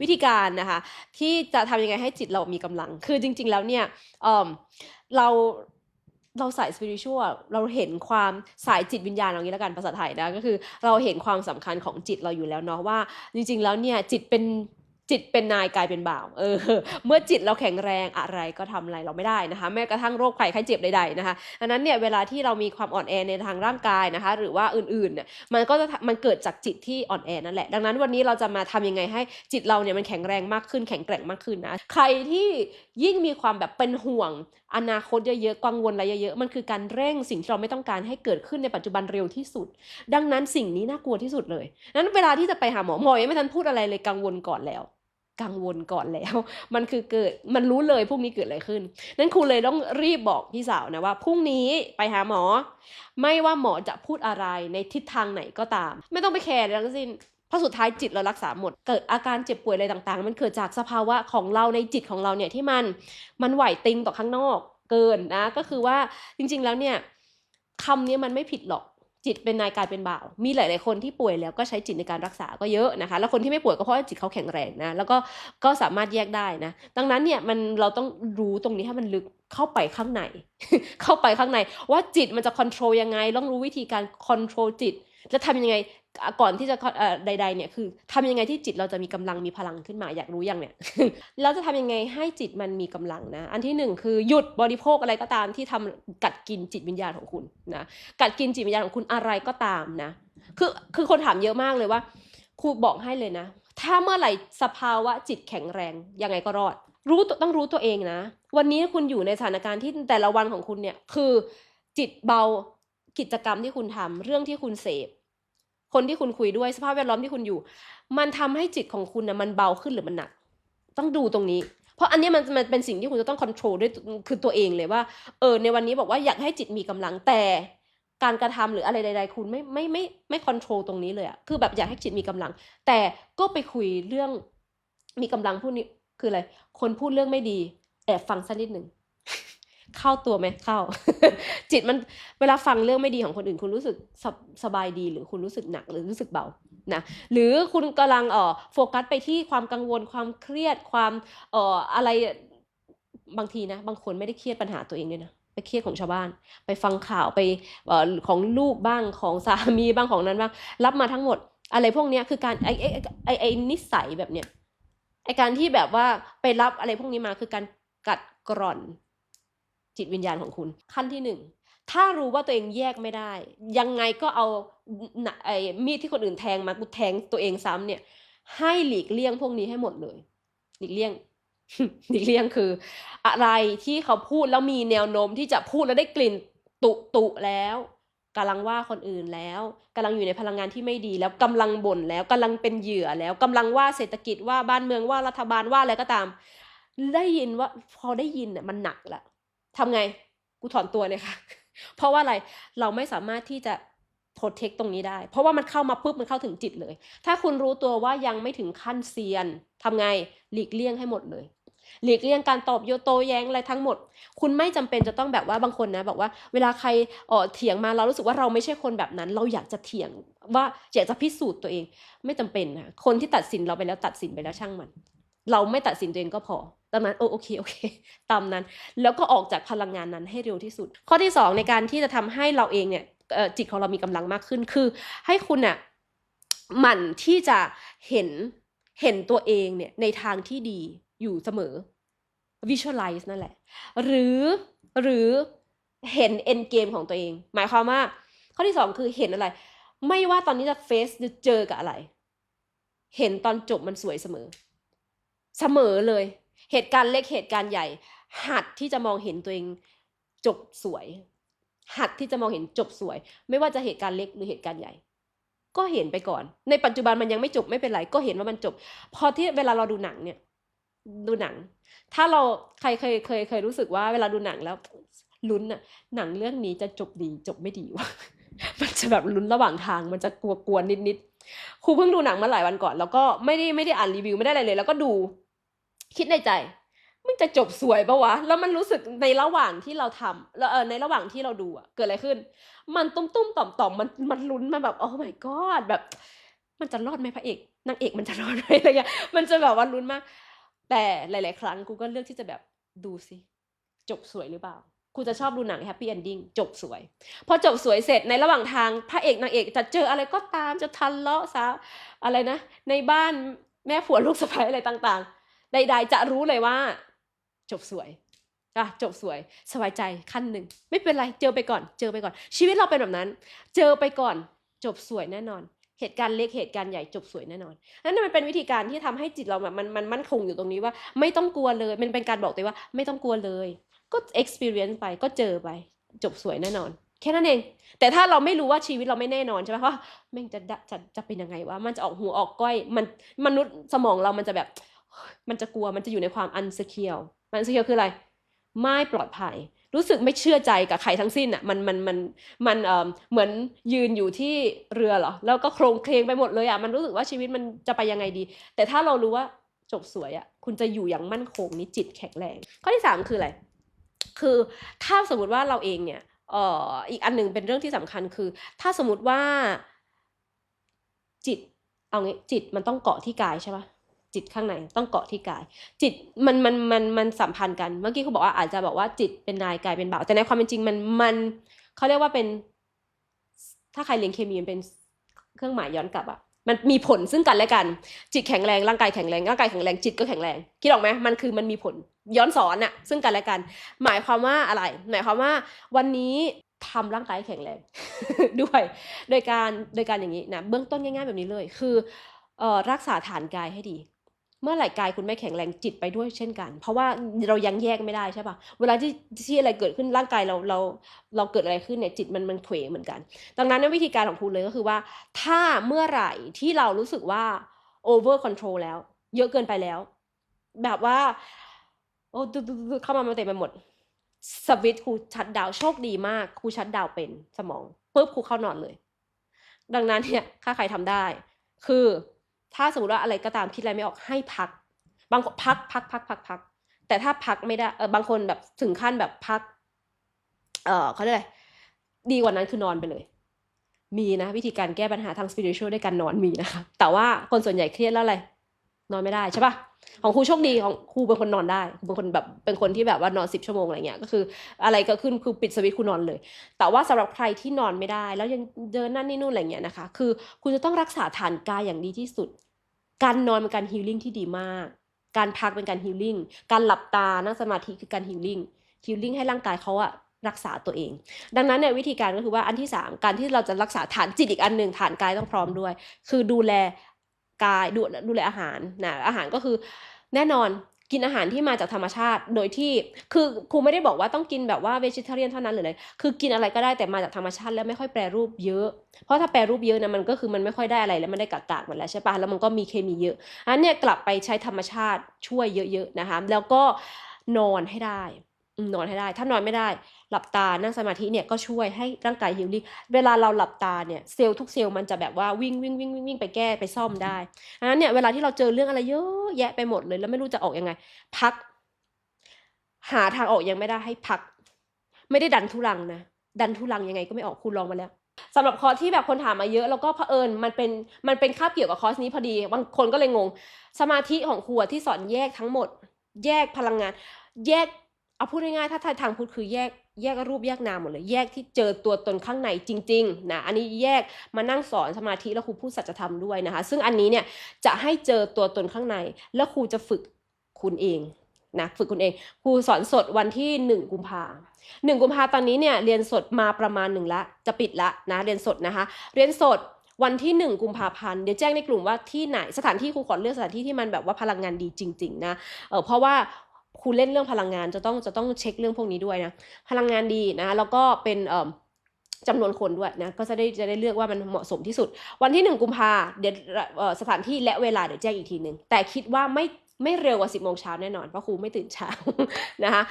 วิธีการนะคะ ที่จะทำยังไงให้จิตเรามีกำลัง คือจริง ๆ แล้วเนี่ยเเราเราสายสปิริชวลเราเห็นความสายจิตวิญญาณเอางี้แล้วกันภาษาไทยนะก็คือเราเห็นความสำคัญของจิตเราอยู่แล้วเนาะว่า จริง ๆ แล้วเนี่ยจิตเป็น จิตเป็นนายกายเป็นบ่าว เออ เมื่อจิตเราแข็งแรงอะไรก็ทำอะไรเราไม่ได้นะคะ แม้กระทั่งโรคภัยไข้เจ็บใดๆนะคะดังนั้นเนี่ยเวลาที่เรามีความอ่อนแอในทางร่างกายนะคะ หรือว่าอื่นๆเนี่ยมันก็จะมันเกิดจากจิตที่อ่อนแอนั่นแหละ ดังนั้นวันนี้เราจะมาทำยังไงให้จิตเราเนี่ยมันแข็งแรงมากขึ้นแข็งแกร่งมากขึ้นนะ ใครที่ยิ่งมีความแบบเป็นห่วงอนาคตเยอะๆ กังวลอะไรเยอะๆ มันคือการเร่งสิ่งที่เราไม่ต้องการให้เกิดขึ้นในปัจจุบันเร็วที่สุด ดังนั้นสิ่งนี้น่ากลัวที่สุดเลย นั้นเวลาที่จะไปหาหมอหมอยังไม่ทันพูดอะไรเลยกังวลก่อนแล้ว กังวลก่อนแล้ว มันคือเกิดมันรู้เลยพรุ่งนี้เกิดอะไรขึ้น นั้นครูเลยต้องรีบบอกพี่สาวนะว่าพรุ่งนี้ไปหาหมอ ไม่ว่าหมอจะพูดอะไรในทิศทางไหนก็ตาม ไม่ต้องไปแคร์ทั้งสิ้นพราะสุดท้ายจิตเรารักษาหมด เกิดอาการเจ็บป่วยอะไรต่างๆ มันเกิดจากสภาวะของเราในจิตของเราเนี่ยที่มันมันไหวติงต่อข้างนอกเกินนะ ก็คือว่าจริงๆแล้วเนี่ยคำนี้มันไม่ผิดหรอก จิตเป็นนายกายเป็นบ่าว มีหลาย ๆ คนที่ป่วยแล้วก็ใช้จิตในการรักษาก็เยอะนะคะ แล้วคนที่ไม่ป่วยก็เพราะว่าจิตเขาแข็งแรงนะ แล้วก็ก็สามารถแยกได้นะ ดังนั้นเนี่ยมันเราต้องรู้ตรงนี้ให้มันลึกเข้าไปข้างใน เข้าไปข้างใน ว่าจิตมันจะควบคุมยังไง ต้องรู้วิธีการควบคุมจิต และทำยังไง ก่อนที่จะเอ่อใด ๆ เนี่ยคือทำยังไงที่จิตเราจะมีกำลังมีพลังขึ้นมาอยากรู้ยังเนี่ยเราจะทำยังไงให้จิตมันมีกำลังนะ อันที่หนึ่งคือหยุดบริโภคอะไรก็ตามที่ทำกัดกินจิตวิญญาณของคุณนะกัดกินจิตวิญญาณของคุณอะไรก็ตามนะ คือคือคนถามเยอะมากเลยว่าครูบอกให้เลยนะ ถ้าเมื่อไหร่สภาวะจิตแข็งแรงยังไงก็รอด รู้ต้องรู้ตัวเองนะ วันนี้คุณอยู่ในสถานการณ์ที่แต่ละวันของคุณเนี่ยคือจิตเบากิจกรรมที่คุณทำเรื่องที่คุณเสพ คนที่คุณคุยด้วยสภาพแวดล้อมที่คุณอยู่ มันทำให้จิตของคุณนะมันเบาขึ้นหรือมันหนัก ต้องดูตรงนี้ เพราะอันนี้มันมันเป็นสิ่งที่คุณจะต้องควบคุมด้วยคือตัวเองเลยว่าเออในวันนี้บอกว่าอยากให้จิตมีกำลังแต่การกระทำหรืออะไรใด ๆ คุณไม่ไม่ไม่ไม่ควบคุมตรงนี้เลยอะคือแบบอยากให้จิตมีกำลัง แต่ก็ไปคุยเรื่องมีกำลังพูดนี้คืออะไรคนพูดเรื่องไม่ดีแอบฟังสักนิดหนึ่ง เข้าตัวไหมเข้า จิตมันเวลาฟังเรื่องไม่ดีของคนอื่น คุณรู้สึกสบสบายดีหรือคุณรู้สึกหนักหรือรู้สึกเบานะหรือคุณกำลังเอ่อโฟกัสไปที่ความกังวลความเครียดความเอ่ออะไรบางทีนะ บางคนไม่ได้เครียดปัญหาตัวเองด้วยนะไปเครียดของชาวบ้าน ไปฟังข่าวไปออของลูกบ้างของสามีบ้างของนั้นบ้างรับมาทั้งหมด อะไรพวกนี้คือการไอไอไอไอนิสัยแบบเนี้ยไอการที่แบบว่าไปรับอะไรพวกนี้มาคือการกัดกร่อน จิตวิญญาณของคุณ ขั้นที่หนึ่งถ้ารู้ว่าตัวเองแยกไม่ได้ ยังไงก็เอาไอ้มีดที่คนอื่นแทงมากูแทงตัวเองซ้ำเนี่ย ให้หลีกเลี่ยงพวกนี้ให้หมดเลย หลีกเลี่ยงหลีกเลี่ยงคือ อะไรที่เขาพูดแล้วมีแนวโน้มที่จะพูดแล้วได้กลิ่นตุตุแล้วกำลังว่าคนอื่นแล้วกำลังอยู่ในพลังงานที่ไม่ดีแล้วกำลังบ่นแล้วกำลังเป็นเหยื่อแล้วกำลังว่าเศรษฐกิจว่าบ้านเมืองว่ารัฐบาลว่าอะไรก็ตาม ได้ยินว่าพอได้ยินเนี่ยมันหนักละ ทำไงกูถอนตัวเลยค่ะ เพราะว่าอะไรเราไม่สามารถที่จะโปรเทคตรงนี้ได้ เพราะว่ามันเข้ามาปุ๊บมันเข้าถึงจิตเลย ถ้าคุณรู้ตัวว่ายังไม่ถึงขั้นเซียนทำไงหลีกเลี่ยงให้หมดเลยหลีกเลี่ยงการตอบโยโตแย้งอะไรทั้งหมด คุณไม่จำเป็นจะต้องแบบว่าบางคนนะบอกว่าเวลาใครเออเถียงมาเรารู้สึกว่าเราไม่ใช่คนแบบนั้น เราอยากจะเถียงว่าอยากจะพิสูจน์ตัวเอง ไม่จำเป็นนะคนที่ตัดสินเราไปแล้วตัดสินไปแล้วช่างมัน เราไม่ตัดสินตัวเองก็พอ ดังนั้นโอโอเคโอเค ตามนั้น แล้วก็ออกจากพลังงานนั้นให้เร็วที่สุด ข้อที่สองในการที่จะทำให้เราเองเนี่ยจิตของเรามีกำลังมากขึ้นคือ ให้คุณน่ะหมั่นที่จะเห็นเห็นตัวเองเนี่ยในทางที่ดีอยู่เสมอ visualize นั่นแหละ หรือหรือเห็น end game ของตัวเอง หมายความว่า ข้อที่สองคือเห็นอะไร ไม่ว่าตอนนี้จะเฟซจะเจอกับอะไร เห็นตอนจบมันสวยเสมอ เสมอเลย เหตุการณ์เล็กเหตุการณ์ใหญ่ หัดที่จะมองเห็นตัวเองจบสวย หัดที่จะมองเห็นจบสวย ไม่ว่าจะเหตุการณ์เล็กหรือเหตุการณ์ใหญ่ ก็เห็นไปก่อน ในปัจจุบันมันยังไม่จบไม่เป็นไรก็เห็นว่ามันจบ พอที่เวลาเราดูหนังเนี่ย ดูหนัง ถ้าเราใครเคยเคยเคยรู้สึกว่าเวลาดูหนังแล้วลุ้นอะหนังเรื่องนี้จะจบดีจบไม่ดีวะมันจะแบบลุ้นระหว่างทางมันจะกลัวกวนนิดครูเพิ่งดูหนังมาหลายวันก่อน แล้วก็ไม่ได้ไม่ได้อ่านรีวิวไม่ได้อะไรเลย แล้วก็ดู คิดในใจมันจะจบสวยปะวะ แล้วมันรู้สึกในระหว่างที่เราทำแล้วเออในระหว่างที่เราดูอะเกิดอะไรขึ้น มันตุ้มตุ้มต่อมต่อมมันมันลุ้นมาแบบโอ้ my god แบบ มันจะรอดไหมพระเอกนางเอกมันจะรอดไหมอะไรเงี้ยมันจะแบบว่าลุ้นมาก แต่หลาย ๆ ครั้งกูก็เลือกที่จะแบบดูสิจบสวยหรือเปล่ากูจะชอบดูหนังแฮปปี้เอนดิ้งจบสวย พอจบสวยเสร็จในระหว่างทางพระเอกนางเอกจะเจออะไรก็ตามจะทันเลาะซะอะไรนะ ในบ้านแม่ผัวลูกสะใภ้อะไรต่าง ๆ ใด ๆ จะรู้เลยว่า จบสวยอะจบสวยสบายใจขั้นหนึ่ง ไม่เป็นไรเจอไปก่อน เจอไปก่อน ชีวิตเราเป็นแบบนั้น เจอไปก่อน จบสวยแน่นอน เหตุการณ์เล็กเหตุการณ์ใหญ่จบสวยแน่นอนนั่นมันเป็นวิธีการที่ทำให้จิตเราแบบมันมันมั่นคงอยู่ตรงนี้ว่า ไม่ต้องกลัวเลยมันเป็นการบอกตัวว่า ไม่ต้องกลัวเลย ก็ experience ไปก็เจอไป จบสวยแน่นอนแค่นั้นเอง แต่ถ้าเราไม่รู้ว่าชีวิตเราไม่แน่นอนใช่ไหมว่าแม่งจะดะจะจะเป็นยังไงวะ มันจะออกหัวออกก้อย มันมนุษย์สมองเรามันจะแบบ มันจะกลัวมันจะอยู่ในความ unsecure มัน unsecure คืออะไร ไม่ปลอดภัย รู้สึกไม่เชื่อใจกับใครทั้งสิ้นอะมันมันมันมันเอ่อเหมือนยืนอยู่ที่เรือเหรอแล้วก็โครงเคลงไปหมดเลยอะมันรู้สึกว่าชีวิตมันจะไปยังไงดี แต่ถ้าเรารู้ว่าจบสวยอะคุณจะอยู่อย่างมั่นคงนี่จิตแข็งแรง ข้อที่สามคืออะไร คือถ้าสมมติว่าเราเองเนี่ยเอ่ออีกอันหนึ่งเป็นเรื่องที่สำคัญคือ ถ้าสมมติว่าจิตเอางี้จิตมันต้องเกาะที่กายใช่ปะ จิตข้างในต้องเกาะที่กาย จิตมันมันมันมันสัมพันธ์กันเมื่อกี้เขาบอกว่าอาจจะบอกว่าจิตเป็นนายกายเป็นบ่าวแต่ในความเป็นจริงมันมันเขาเรียกว่าเป็น ถ้าใครเรียนเคมีมันเป็นเครื่องหมายย้อนกลับอะมันมีผลซึ่งกันและกัน จิตแข็งแรงร่างกายแข็งแรงร่างกายแข็งแรงจิตก็แข็งแรงคิดออกไหมมันคือมันมีผลย้อนสอนอะซึ่งกันและกัน หมายความว่าอะไร หมายความว่าวันนี้ทำร่างกายแข็งแรงด้วย โดยการโดยการอย่างนี้นะเบื้องต้นง่ายๆแบบนี้เลย คือรักษาฐานกายให้ดี เมื่อไหร่กายคุณไม่แข็งแรงจิตไปด้วยเช่นกัน เพราะว่าเรายังแยกไม่ได้ใช่ปะเวลาที่ที่อะไรเกิดขึ้นร่างกายเราเราเราเกิดอะไรขึ้นเนี่ยจิตมันมันเขวเหมือนกัน ดังนั้นวิธีการของครูเลยก็คือว่า ถ้าเมื่อไหร่ที่เรารู้สึกว่า over control แล้ว เยอะเกินไปแล้ว แบบว่า โอ้ดูเข้ามามาเต็มไปหมดสวิตครูชัดดาวโชคดีมากครูชัดดาวเป็นสมองปุ๊บครูเข้านอนเลย ดังนั้นเนี่ยถ้าใครทำได้ คือ ถ้าสมมติว่าอะไรก็ตามคิดอะไรไม่ออกให้พัก บางคนพักพักพักพักพัก แต่ถ้าพักไม่ได้เออบางคนแบบถึงขั้นแบบพัก เออเขาเรียกอะไรดีกว่านั้นคือนอนไปเลย มีนะ วิธีการแก้ปัญหาทางสปิริตชัลด้วยการนอนมีนะคะแต่ว่าคนส่วนใหญ่เครียดแล้วอะไร นอนไม่ได้ใช่ปะของครูโชคดีของครูเป็นคนนอนได้ครูเป็นคนแบบเป็นคนที่แบบว่านอนสิบชั่วโมงอะไรเงี้ยก็คือ อะไรก็ขึ้นคือปิดสวิตช์ครูนอนเลย แต่ว่าสำหรับใครที่นอนไม่ได้ แล้วยังเดินนั่นนี่นู่นอะไรเงี้ยนะคะ คือคุณจะต้องรักษาฐานกายอย่างดีที่สุด การนอนเป็นการฮีลลิ่งที่ดีมาก การพักเป็นการฮีลลิ่งการหลับตานั่งสมาธิคือการฮีลลิ่งฮีลลิ่งให้ร่างกายเขาอะรักษาตัวเอง ดังนั้นเนี่ยวิธีการก็คือว่าอันที่สามการที่เราจะรักษาฐานจิตอีกอันหนึ่งฐานกายต้องพร้อมด้วย คือดูแล กายดูดูแลอาหารนะอาหารก็คือแน่นอนกินอาหารที่มาจากธรรมชาติ โดยที่คือครูไม่ได้บอกว่าต้องกินแบบว่าเวจิเทเรียนเท่านั้นหรืออะไรคือกินอะไรก็ได้แต่มาจากธรรมชาติแล้วไม่ค่อยแปรรูปเยอะ เพราะถ้าแปรรูปเยอะนะมันก็คือมันไม่ค่อยได้อะไรแล้วมันได้กากๆหมดแล้วใช่ปะแล้วมันก็มีเคมีเยอะอันเนี้ยกลับไปใช้ธรรมชาติช่วยเยอะๆนะคะแล้วก็นอนให้ได้ นอนให้ได้ ถ้านอนไม่ได้ หลับตา นั่งสมาธิเนี่ยก็ช่วยให้ร่างกายฮิลลิ่ง เวลาเราหลับตาเนี่ยเซลล์ทุกเซลล์มันจะแบบว่าวิ่งวิ่งวิ่งวิ่งวิ่งไปแก้ไปซ่อมได้อันนั้นเนี่ยเวลาที่เราเจอเรื่องอะไรเยอะแยะไปหมดเลย แล้วไม่รู้จะออกยังไง พัก หาทางออกยังไม่ได้ให้พัก ไม่ได้ดันทุรังนะ ดันทุรังยังไงก็ไม่ออกคุณลองมาแล้วสำหรับคอร์สที่แบบคนถามมาเยอะแล้วก็เผอิญมันเป็นมันเป็นคาบเกี่ยวกับคอร์สนี้พอดีบางคนก็เลยงง สมาธิของครูที่สอนแยกทั้งหมด แยกพลังงาน แยก เอาพูดง่ายๆถ้าทางพุทธคือแยกแยกรูปแยกนามหมดเลย แยกที่เจอตัวตนข้างในจริงๆนะอันนี้แยกมานั่งสอนสมาธิแล้วครูพูดสัจธรรมด้วยนะคะ ซึ่งอันนี้เนี่ยจะให้เจอตัวตนข้างใน แล้วครูจะฝึกคุณเองนะฝึกคุณเองครูสอนสดวันที่หนึ่งกุมภาหนึ่งกุมภาตอนนี้เนี่ยเรียนสดมาประมาณหนึ่งละจะปิดละนะเรียนสดนะคะ เรียนสดวันที่หนึ่งกุมภาพันธ์เดี๋ยวแจ้งในกลุ่มว่าที่ไหนสถานที่ครูขอเลือกสถานที่ที่มันแบบว่าพลังงานดีจริง ๆ นะเออเพราะว่า ครูเล่นเรื่องพลังงานจะต้องจะต้องเช็คเรื่องพวกนี้ด้วยนะพลังงานดีนะแล้วก็เป็นเอ่อจำนวนคนด้วยนะก็จะได้จะได้เลือกว่ามันเหมาะสมที่สุด วันที่หนึ่งกุมภาเดี๋ยวสถานที่และเวลาเดี๋ยวแจ้งอีกทีหนึ่งแต่คิดว่าไม่ ไม่เร็วกว่า 10โมงเช้าแน่นอนเพราะครูไม่ตื่นเช้านะคะ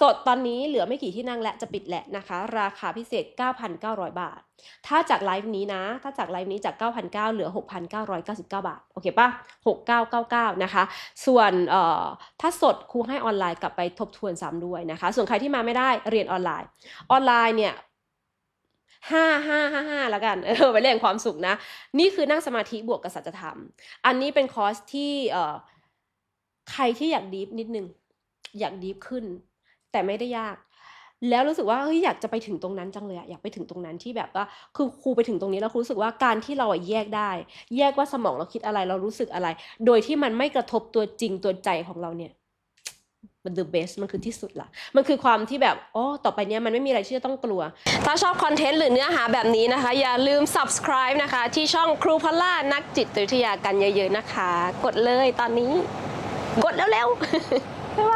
สดตอนนี้เหลือไม่กี่ที่นั่งและจะปิดแหละนะคะ ราคาพิเศษ 9,900 บาท ถ้าจากไลฟ์นี้นะ ถ้าจากไลฟ์นี้จาก 9,900เหลือ 6,999 บาท โอเคปะ6999 นะคะ ส่วนถ้าสดครูให้ออนไลน์กลับไปทบทวนซ้ำด้วยนะคะ ส่วนใครที่มาไม่ได้เรียนออนไลน์ ออนไลน์เนี่ยห้าห้าห้าห้าแล้วกัน เออไปเรื่องความสุขนะ นี่คือนั่งสมาธิบวกกับสัจธรรม อันนี้เป็นคอร์สที่เอ่อ ใครที่อยากดีฟนิดนึงอยากดีฟขึ้น แต่ไม่ได้ยาก แล้วรู้สึกว่าเฮ้ยอยากจะไปถึงตรงนั้นจังเลยอะอยากไปถึงตรงนั้นที่แบบว่าคือครูไปถึงตรงนี้แล้วครูรู้สึกว่าการที่เราแยกได้ แยกว่าสมองเราคิดอะไรเรารู้สึกอะไร โดยที่มันไม่กระทบตัวจริงตัวใจของเราเนี่ยมัน the best มันคือที่สุดละมันคือความที่แบบอ๋อต่อไปเนี้ยมันไม่มีอะไรที่จะต้องกลัว ถ้าชอบคอนเทนต์หรือเนื้อหาแบบนี้นะคะ อย่าลืม subscribe นะคะ ที่ช่องครูพล่านักจิตวิทยากันเยอะๆนะคะ กดเลยตอนนี้ กดแล้วเร็วใช่ไหม